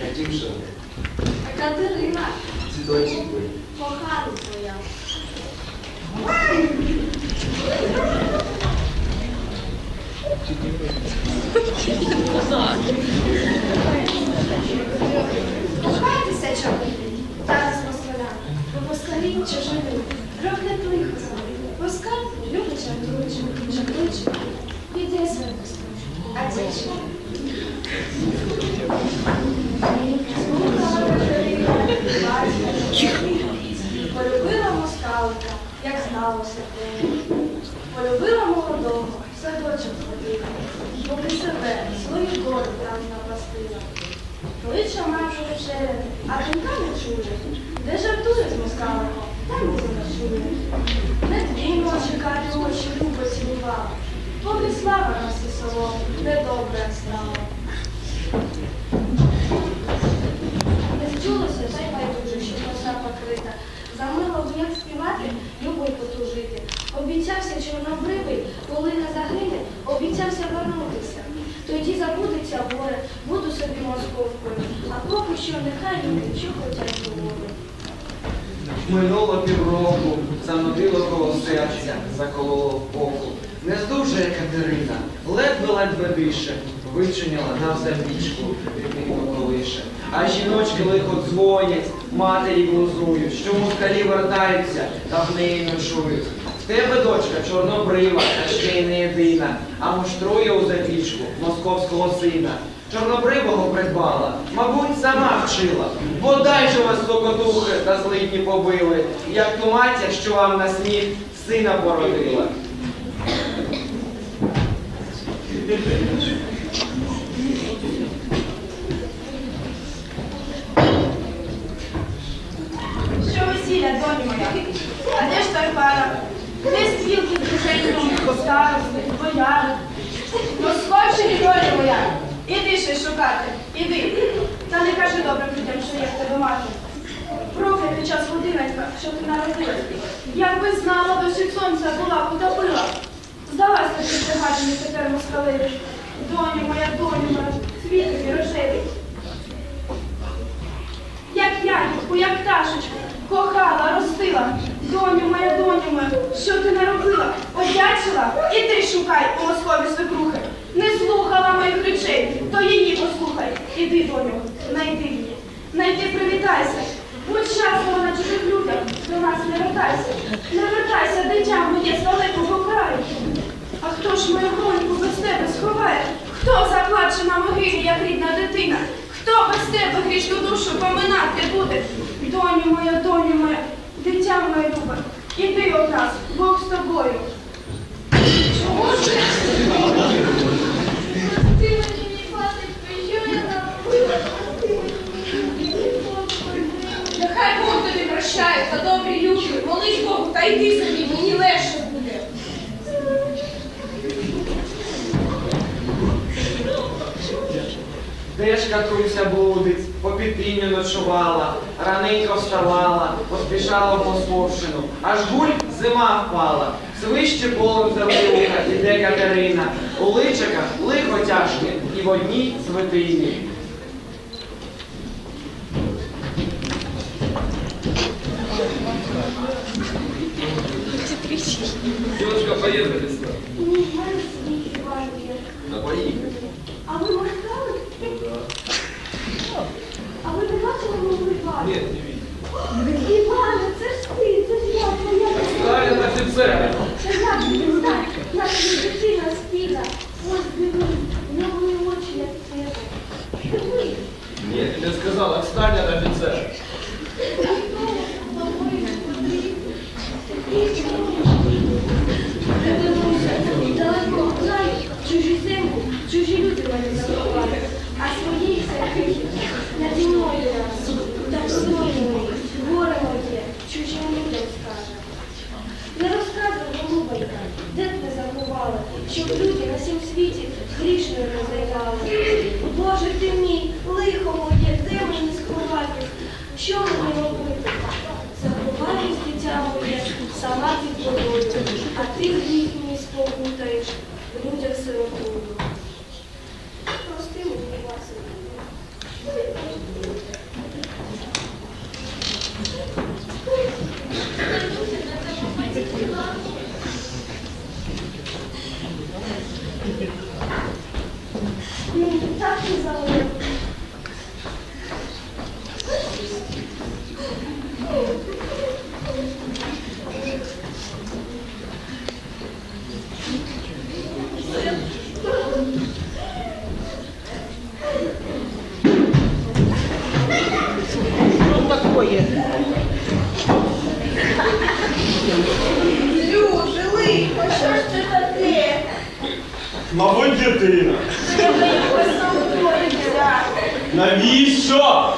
Хотів жити. Катерина, Цвіточок ви. кохана твоя. Кохайтеся, чоловік, зараз любить жартуючи, жартуючи, віддає своє. А дівчина? А донька не чує, де жартує з москаликом, там і заночує. Не дві ночі карі очі любо цілувала, поки слава на все село, недобре стало. Не вчулося, та й байдуже, що коса покрита. Замило б як співати, любо й потужити. Обіцявся чорнобривий, коли не загине, обіцявся вернутися. Тоді буду собі московкою. А поки що нехай люди, що хочуть говорять. Минуло півроку, занудило коло серця, закололо боку. Не здужує Катерина, ледве-ледве дише, вичиняла на землічку, дитинку колише. А жіночки лихо дзвонять, матері глузують, що москалі вертаються, та в неї ночують. В тебе дочка чорнобрива, та ще й не єдина, а муштрує у запічку московського сина. Чорнобривого придбала, мабуть, сама вчила. Бодай же вас сокотухи та злидні побили, як ту матір, що вам на сміх сина породила. Що весілля, доню моя? А де ж той пара? Де стрілки друженько, старости, бояри? Москвачі, доля моя, іди ще шукати, іди. Та не кажи добрим людям, що я в тебе мати. Проклятий час годиночка, що ти народилась. Якби знала, досі сонця була, потопила. Здалась тобі пригадені тепер москалеві. Доню моя, доню моя, світові рожеві. Як ягідку, як пташечку, кохала, ростила. Доню моя, доню моя, що ти не робила? Одячила? Іди шукай у Москові свекрухи. Не слухала моїх речей. Іди, доню, найди її. Найди, привітайся. Будь щаслива на чужих людях, до нас не вертайся. Не вертайся, дитя моє з далекого краю. А хто ж мою доньку без тебе сховає? Хто заплаче на могилі, як рідна дитина? Хто без тебе грішну душу поминати буде? Доню моя, доню моя, дитя моє любе, іди одразу, Бог з тобою. Чого ж? Ти мені не платиш, що я наробила? Нехай Бог тобі прощає за добрі люди. Молись Богу, та йди собі, мені легше буде. Де ж катруся блудить, по підпінню ночувала, раненько вставала, поспішала в Московщину, аж гуль зима впала. Свище полем завилуха іде Катерина, у личаках лихо тяжке і в одній святині. Девочка, поехали с нами. 있어요. Oh. Мабуть, дитина. Навіщо?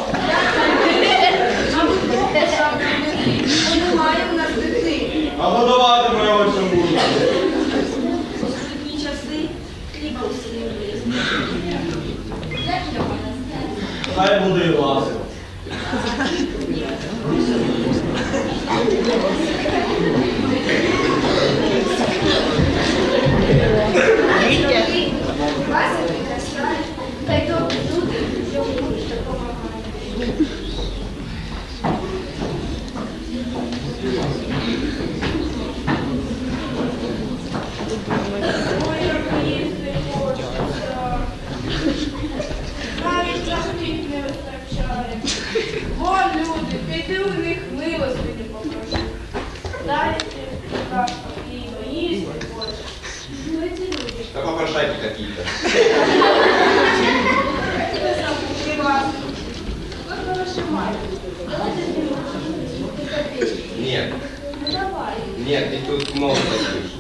Немає у нас дитини. А годувати його чому? Скрутні часи хліба у селі вліз. Як його назвати? Хай буде і ласик. Нет, ты тут много таких.